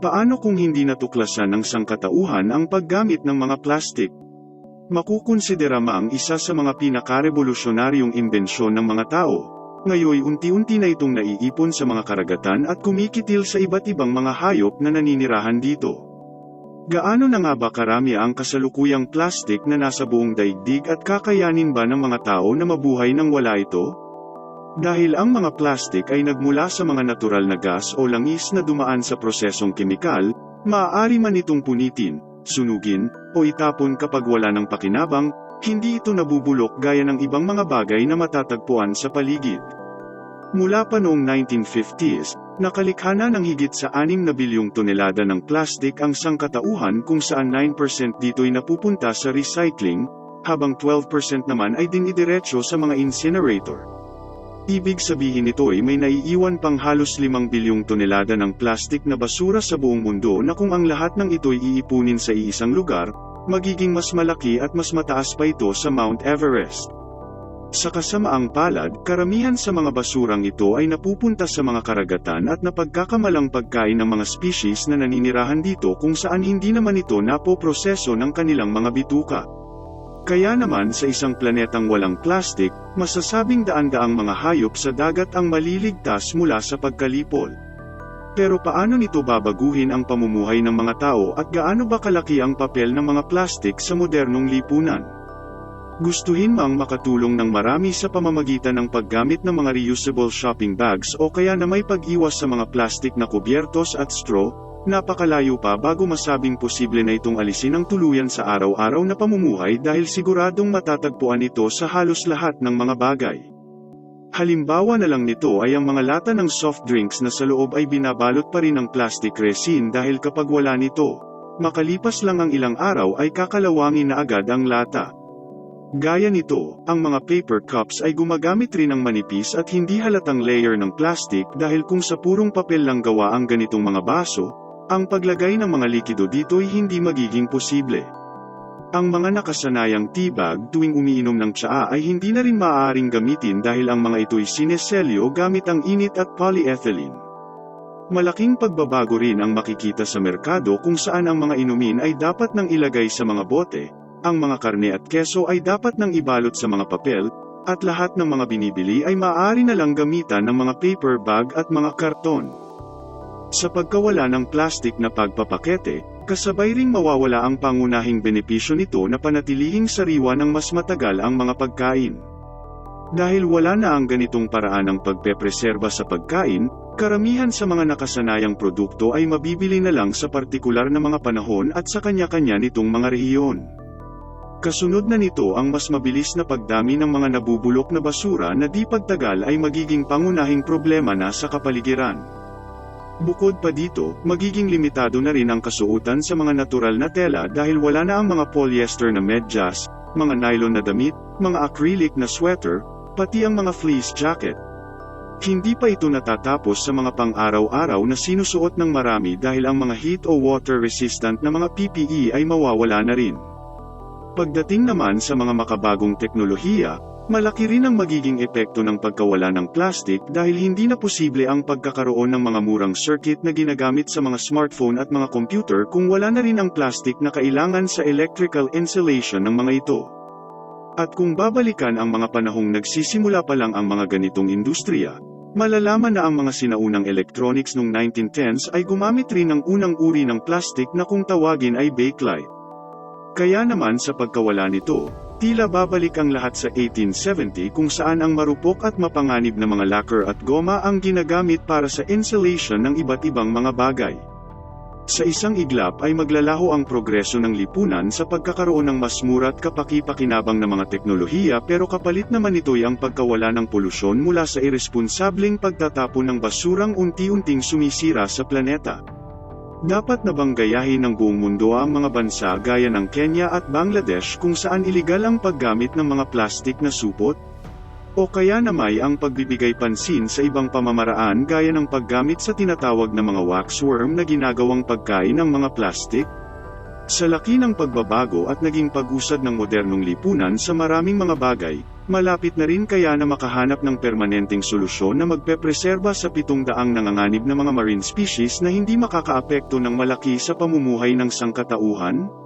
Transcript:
Paano kung hindi natuklasan ng sangkatauhan ang paggamit ng mga plastic? Makukonsidera ma ang isa sa mga pinakarevolusyonaryong imbensyon ng mga tao. Ngayoy unti-unti na itong naiipon sa mga karagatan at kumikitil sa iba't ibang mga hayop na naninirahan dito. Gaano na nga ba karami ang kasalukuyang plastic na nasa buong daigdig at kakayanin ba ng mga tao na mabuhay nang wala ito? Dahil ang mga plastic ay nagmula sa mga natural na gas o langis na dumaan sa prosesong kemikal, maaari man itong punitin, sunugin, o itapon kapag wala ng pakinabang, hindi ito nabubulok gaya ng ibang mga bagay na matatagpuan sa paligid. Mula pa noong 1950s, nakalikha na ng higit sa 6 na bilyong tonelada ng plastic ang sangkatauhan kung saan 9% dito'y napupunta sa recycling, habang 12% naman ay dinidiretso sa mga incinerator. Ibig sabihin nito ay may naiiwan pang halos 5 bilyong tonelada ng plastic na basura sa buong mundo na kung ang lahat ng ito'y iipunin sa iisang lugar, magiging mas malaki at mas mataas pa ito sa Mount Everest. Sa kasamaang palad, karamihan sa mga basurang ito ay napupunta sa mga karagatan at napagkakamalang pagkain ng mga species na naninirahan dito kung saan hindi naman ito napoproseso ng kanilang mga bituka. Kaya naman sa isang planetang walang plastic, masasabing daan-daang mga hayop sa dagat ang maliligtas mula sa pagkalipol. Pero paano nito babaguhin ang pamumuhay ng mga tao at gaano ba kalaki ang papel ng mga plastic sa modernong lipunan? Gustuhin mang makatulong ng marami sa pamamagitan ng paggamit ng mga reusable shopping bags o kaya na may pag-iwas sa mga plastic na kubyertos at straw, napakalayo pa bago masabing posible na itong alisin ang tuluyan sa araw-araw na pamumuhay dahil siguradong matatagpuan ito sa halos lahat ng mga bagay. Halimbawa na lang nito ay ang mga lata ng soft drinks na sa loob ay binabalot pa rin ng plastic resin dahil kapag wala nito, makalipas lang ang ilang araw ay kakalawangin na agad ang lata. Gaya nito, ang mga paper cups ay gumagamit rin ng manipis at hindi halatang layer ng plastic dahil kung sa purong papel lang gawa ang ganitong mga baso, ang paglagay ng mga likido dito ay hindi magiging posible. Ang mga nakasanayang tibag tuwing umiinom ng tsaa ay hindi na rin maaaring gamitin dahil ang mga ito'y sineselyo gamit ang init at polyethylene. Malaking pagbabago rin ang makikita sa merkado kung saan ang mga inumin ay dapat nang ilagay sa mga bote, ang mga karne at keso ay dapat nang ibalot sa mga papel, at lahat ng mga binibili ay maaari na lang gamitan ng mga paper bag at mga karton. Sa pagkawala ng plastic na pagpapakete, kasabay ring mawawala ang pangunahing benepisyo nito na panatilihing sariwa ng mas matagal ang mga pagkain. Dahil wala na ang ganitong paraan ng pagpepreserba sa pagkain, karamihan sa mga nakasanayang produkto ay mabibili na lang sa partikular na mga panahon at sa kanya-kanya nitong mga rehiyon. Kasunod na nito ang mas mabilis na pagdami ng mga nabubulok na basura na di pagtagal ay magiging pangunahing problema na sa kapaligiran. Bukod pa dito, magiging limitado na rin ang kasuotan sa mga natural na tela dahil wala na ang mga polyester na medyas, mga nylon na damit, mga acrylic na sweater, pati ang mga fleece jacket. Hindi pa ito natatapos sa mga pang-araw-araw na sinusuot ng marami dahil ang mga heat o water resistant na mga PPE ay mawawala na rin. Pagdating naman sa mga makabagong teknolohiya, malaki rin ang magiging epekto ng pagkawala ng plastic dahil hindi na posible ang pagkakaroon ng mga murang circuit na ginagamit sa mga smartphone at mga computer kung wala na rin ang plastic na kailangan sa electrical insulation ng mga ito. At kung babalikan ang mga panahong nagsisimula pa lang ang mga ganitong industriya, malalaman na ang mga sinaunang electronics noong 1910s ay gumamit rin ng unang uri ng plastic na kung tawagin ay bakelite. Kaya naman sa pagkawala nito, tila babalik ang lahat sa 1870 kung saan ang marupok at mapanganib na mga lacquer at goma ang ginagamit para sa insulation ng iba't ibang mga bagay. Sa isang iglap ay maglalaho ang progreso ng lipunan sa pagkakaroon ng mas mura at kapaki-pakinabang na mga teknolohiya pero kapalit naman ito'y ang pagkawala ng polusyon mula sa irresponsableng pagtatapon ng basurang unti-unting sumisira sa planeta. Dapat na bang gayahin ng buong mundo ang mga bansa gaya ng Kenya at Bangladesh kung saan iligal ang paggamit ng mga plastik na supot? O kaya namay ang pagbibigay pansin sa ibang pamamaraan gaya ng paggamit sa tinatawag na mga waxworm na ginagawang pagkain ng mga plastik? Sa laki ng pagbabago at naging pag-usad ng modernong lipunan sa maraming mga bagay, malapit na rin kaya na makahanap ng permanenteng solusyon na magpepreserba sa pitong daang nanganganib na mga marine species na hindi makakaapekto ng malaki sa pamumuhay ng sangkatauhan?